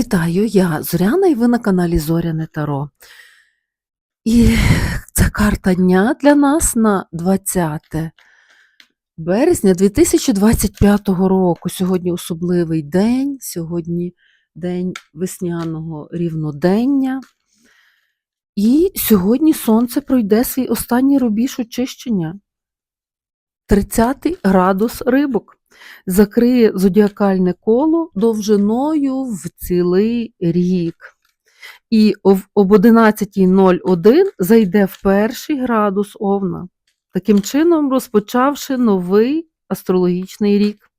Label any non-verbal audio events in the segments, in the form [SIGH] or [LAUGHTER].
Вітаю, я Зоряна і ви на каналі Зоряне Таро. І це карта дня для нас на 20 березня 2025 року. Сьогодні особливий день, сьогодні день весняного рівнодення. І сьогодні сонце пройде свій останній рубіж очищення. 30 градус рибок закриє зодіакальне коло довжиною в цілий рік. І об об 11.01 зайде в перший градус Овна, таким чином розпочавши новий астрологічний рік.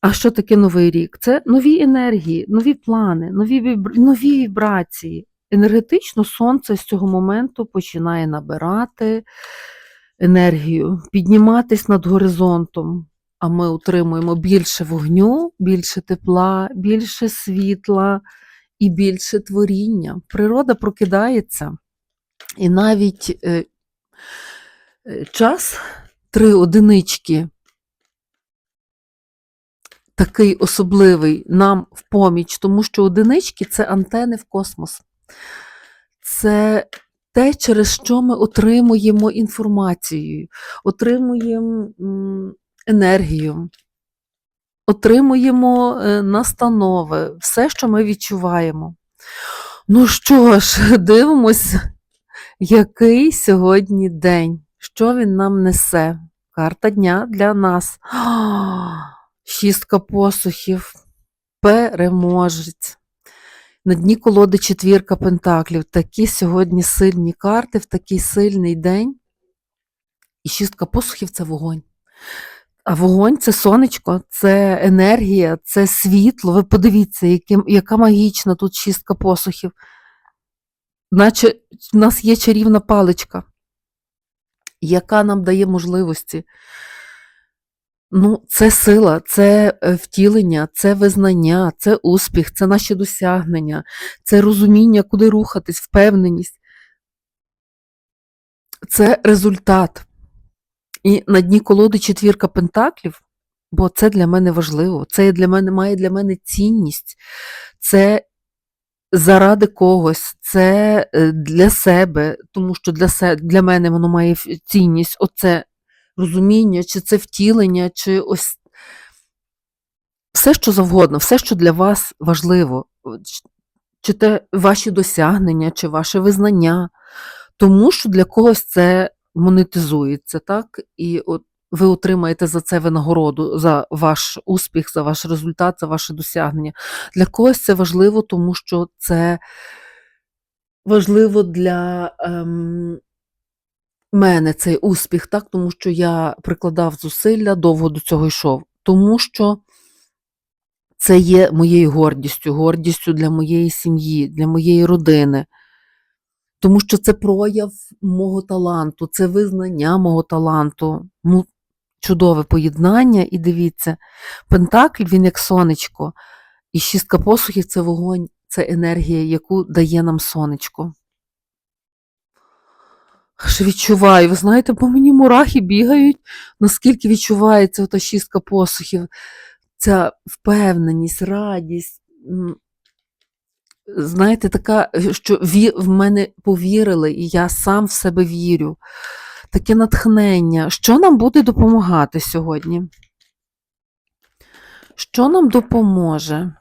А що таке новий рік? Це нові енергії, нові плани, нові, вібр... нові вібрації. Енергетично сонце з цього моменту починає набирати енергію, підніматись над горизонтом, а ми отримуємо більше вогню, більше тепла, більше світла і більше творіння. Природа прокидається. І навіть е, е, час три одинички такий особливий нам в поміч, тому що одинички це антени в космос. Це те, через що ми отримуємо інформацію, отримуємо енергію, отримуємо е, настанови, все, що ми відчуваємо. Ну що ж, [LAUGHS] дивимось, який сьогодні день, що він нам несе. Карта дня для нас. [GASPS] Шістка посухів, переможець. На дні колоди четвірка пентаклів. Такі сьогодні сильні карти в такий сильний день. І шістка посухів це вогонь. А вогонь це сонечко, це енергія, це світло. Ви подивіться, яким, яка магічна тут шістка посухів. Наче в нас є чарівна паличка, яка нам дає можливості. Ну, це сила, це е, втілення, це визнання, це успіх, це наші досягнення, це розуміння, куди рухатись, впевненість. Це результат. І на дні колоди четвірка пентаклів, бо це для мене важливо, це для мене має для мене цінність, це заради когось, це е, для себе, тому що для, се- для мене воно має цінність. Оце розуміння, чи це втілення, чи ось все, що завгодно, все, що для вас важливо, чи те ваші досягнення, чи ваше визнання, тому що для когось це монетизується, так? І от ви отримаєте за це винагороду, за ваш успіх, за ваш результат, за ваше досягнення. Для когось це важливо, тому що це важливо для ем, мене цей успіх, так? тому що я прикладав зусилля, довго до цього йшов. Тому що це є моєю гордістю, гордістю для моєї сім'ї, для моєї родини. Тому що це прояв мого таланту, це визнання мого таланту. Ну, чудове поєднання. І дивіться, Пентакль він як сонечко, і шістка посухів це вогонь, це енергія, яку дає нам сонечко. Аж відчуваю, ви знаєте, по мені мурахи бігають, наскільки відчувається ота шістка посухів, ця впевненість, радість. Знаєте, така, е, що ві- в мене повірили, і я сам в себе вірю. Таке натхнення. Що нам буде допомагати сьогодні? Що нам допоможе?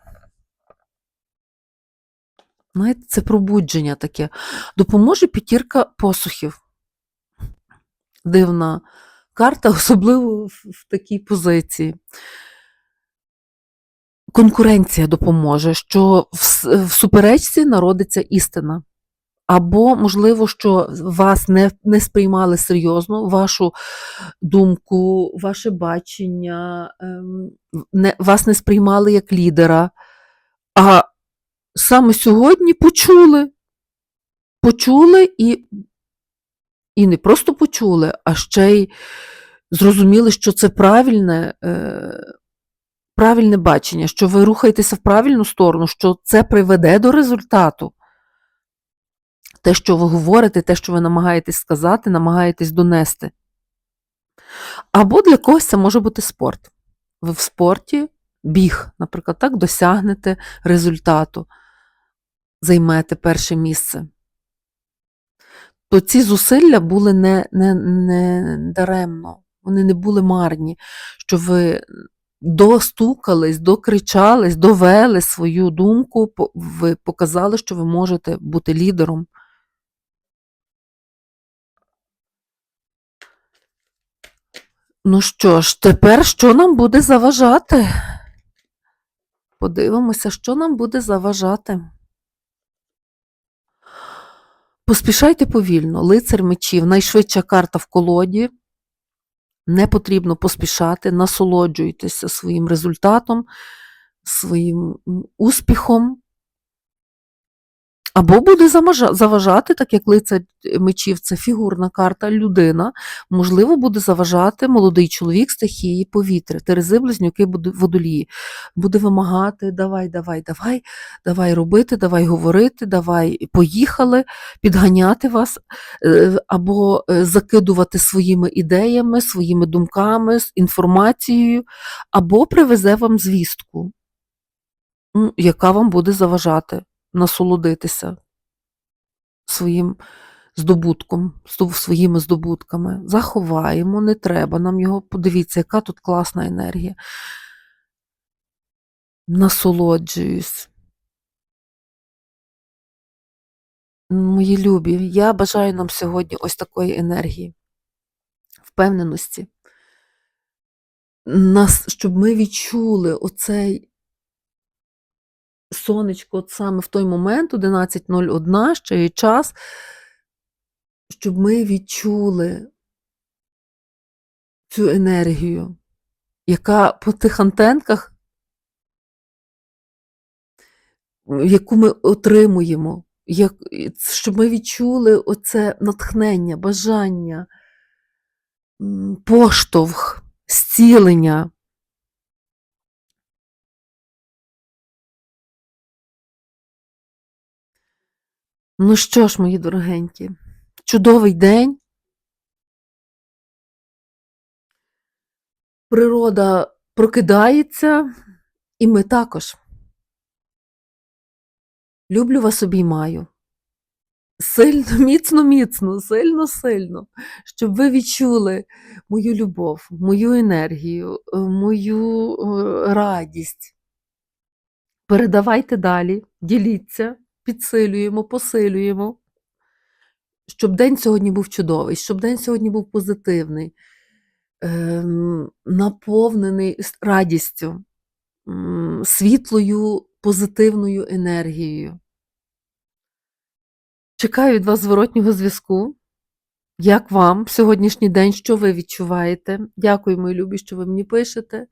Знаєте, це пробудження таке. Допоможе п'ятірка посухів. Дивна карта, особливо в такій позиції. Конкуренція допоможе, що в, суперечці народиться істина. Або, можливо, що вас не, не сприймали серйозно, вашу думку, ваше бачення, ем, не, вас не сприймали як лідера, а саме сьогодні почули. Почули і, і не просто почули, а ще й зрозуміли, що це правильне, е, правильне бачення, що ви рухаєтеся в правильну сторону, що це приведе до результату. Те, що ви говорите, те, що ви намагаєтесь сказати, намагаєтесь донести. Або для когось це може бути спорт. Ви в спорті біг, наприклад, так, досягнете результату, займете перше місце. То ці зусилля були не, не, не даремно, вони не були марні, що ви достукались, докричались, довели свою думку, ви показали, що ви можете бути лідером. Ну що ж, тепер що нам буде заважати? Подивимося, що нам буде заважати. Поспішайте повільно. Лицар мечів, найшвидша карта в колоді. Не потрібно поспішати, насолоджуйтеся своїм результатом, своїм успіхом. Або буде заважати, так як лицар мечів це фігурна карта, людина. Можливо, буде заважати молодий чоловік стихії повітря, Терези близнюки водолії. Буде вимагати: давай, давай, давай, давай робити, давай говорити, давай поїхали, підганяти вас, е, або е, закидувати своїми ідеями, своїми думками, інформацією, або привезе вам звістку, яка вам буде заважати насолодитися своїм здобутком, своїми здобутками. Заховаємо, не треба нам його. Подивіться, яка тут класна енергія. Насолоджуюсь. Мої любі, я бажаю нам сьогодні ось такої енергії, впевненості, нас, щоб ми відчули оцей сонечко от саме в той момент, 11.01, ще є час, щоб ми відчули цю енергію, яка по тих антенках, яку ми отримуємо, як, щоб ми відчули оце натхнення, бажання, поштовх, зцілення. Ну що ж, мої дорогенькі, чудовий день. Природа прокидається, і ми також. Люблю вас обіймаю. Сильно, міцно, міцно, сильно, сильно, щоб ви відчули мою любов, мою енергію, е, мою е, радість. Передавайте далі, діліться, підсилюємо, посилюємо, щоб день сьогодні був чудовий, щоб день сьогодні був позитивний, ем, наповнений радістю, світлою, позитивною енергією. Чекаю від вас зворотнього зв'язку. Як вам сьогоднішній день, що ви відчуваєте? Дякую, мої любі, що ви мені пишете.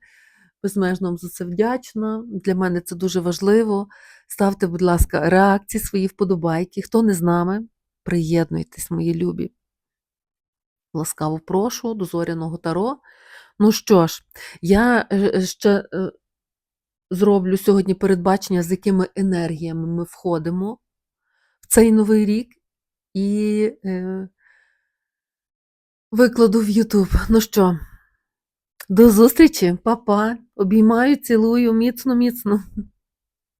Безмежно вам за це вдячна. Для мене це дуже важливо. Ставте, будь ласка, реакції, свої вподобайки. Хто не з нами, приєднуйтесь, мої любі. Ласкаво прошу до зоряного таро. Ну що ж, я е, е, ще е, зроблю сьогодні передбачення, з якими енергіями ми входимо в цей новий рік, і викладу в Ютуб. Ну що, до зустрічі, па-па. Обіймаю, цілую, міцно, міцно.